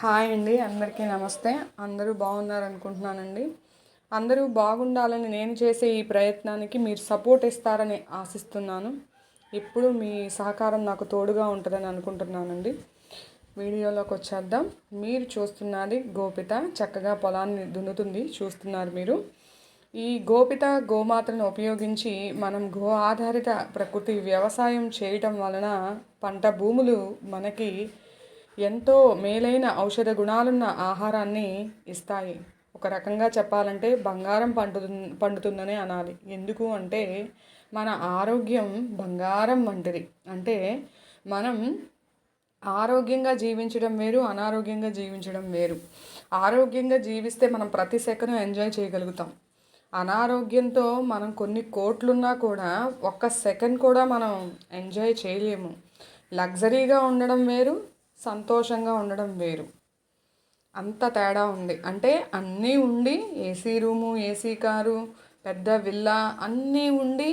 Hi అండి అందరికీ నమస్తే. అందరూ బాగున్నారు అనుకుంటున్నానండి అందరూ బాగుండాలని నేను చేసే ఈ ప్రయత్నానికి మీరు సపోర్ట్ ఇస్తారని ఆశిస్తున్నాను. ఇప్పుడు మీ సహకారం నాకు తోడుగా ఉంటుందని అనుకుంటున్నానండి. వీడియోలోకి వచ్చేద్దాం. మీరు చూస్తున్నది గోపిత. చక్కగా పొలాన్ని దున్నుతుంది చూస్తున్నారు మీరు. ఈ గోపిత గోమాతను ఉపయోగించి మనం గో ఆధారిత ప్రకృతి వ్యవసాయం చేయటం వలన పంట భూములు మనకి ఎంతో మేలైన ఔషధ గుణాలున్న ఆహారాన్ని ఇస్తాయి. ఒక రకంగా చెప్పాలంటే బంగారం పండు పండుతుందనే అనాలి. ఎందుకు అంటే మన ఆరోగ్యం బంగారం వంటిది. అంటే మనం ఆరోగ్యంగా జీవించడం వేరు అనారోగ్యంగా జీవించడం వేరు. ఆరోగ్యంగా జీవిస్తే మనం ప్రతి సెకను ఎంజాయ్ చేయగలుగుతాం. అనారోగ్యంతో మనం కొన్ని కోట్లున్నా కూడా ఒక్క సెకండ్ కూడా మనం ఎంజాయ్ చేయలేము. లగ్జరీగా ఉండడం వేరు సంతోషంగా ఉండడం వేరు. అంత తేడా ఉంది. అంటే అన్నీ ఉండి ఏసీ రూము ఏసీ కారు పెద్ద విల్లా అన్నీ ఉండి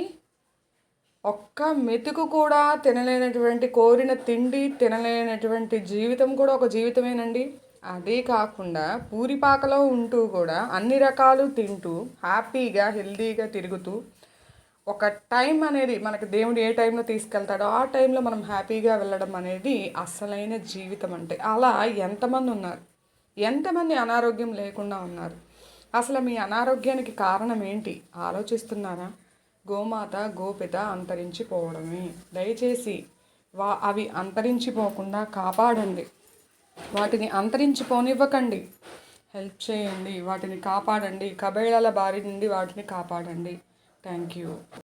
ఒక్క మెతుకు కూడా తినలేనటువంటి కోరిన తిండి తినలేనటువంటి జీవితం కూడా ఒక జీవితమేనండి. అదే కాకుండా పూరిపాకలో ఉంటూ కూడా అన్ని రకాలు తింటూ హ్యాపీగా హెల్తీగా తిరుగుతూ ఒక టైం అనేది మనకి దేవుడు ఏ టైంలో తీసుకెళ్తాడో ఆ టైంలో మనం హ్యాపీగా వెళ్ళడం అనేది అసలైన జీవితం అంటే. అలా ఎంతమంది ఉన్నారు? ఎంతమంది అనారోగ్యం లేకుండా ఉన్నారు? అసలు మీ అనారోగ్యానికి కారణం ఏంటి? ఆలోచిస్తున్నారా? గోమాత గోపిత అంతరించిపోవడమే. దయచేసి వా అవి అంతరించిపోకుండా కాపాడండి. వాటిని అంతరించిపోనివ్వకండి. హెల్ప్ చేయండి. వాటిని కాపాడండి. కబేళాల బారి నుండి వాటిని కాపాడండి. Thank you.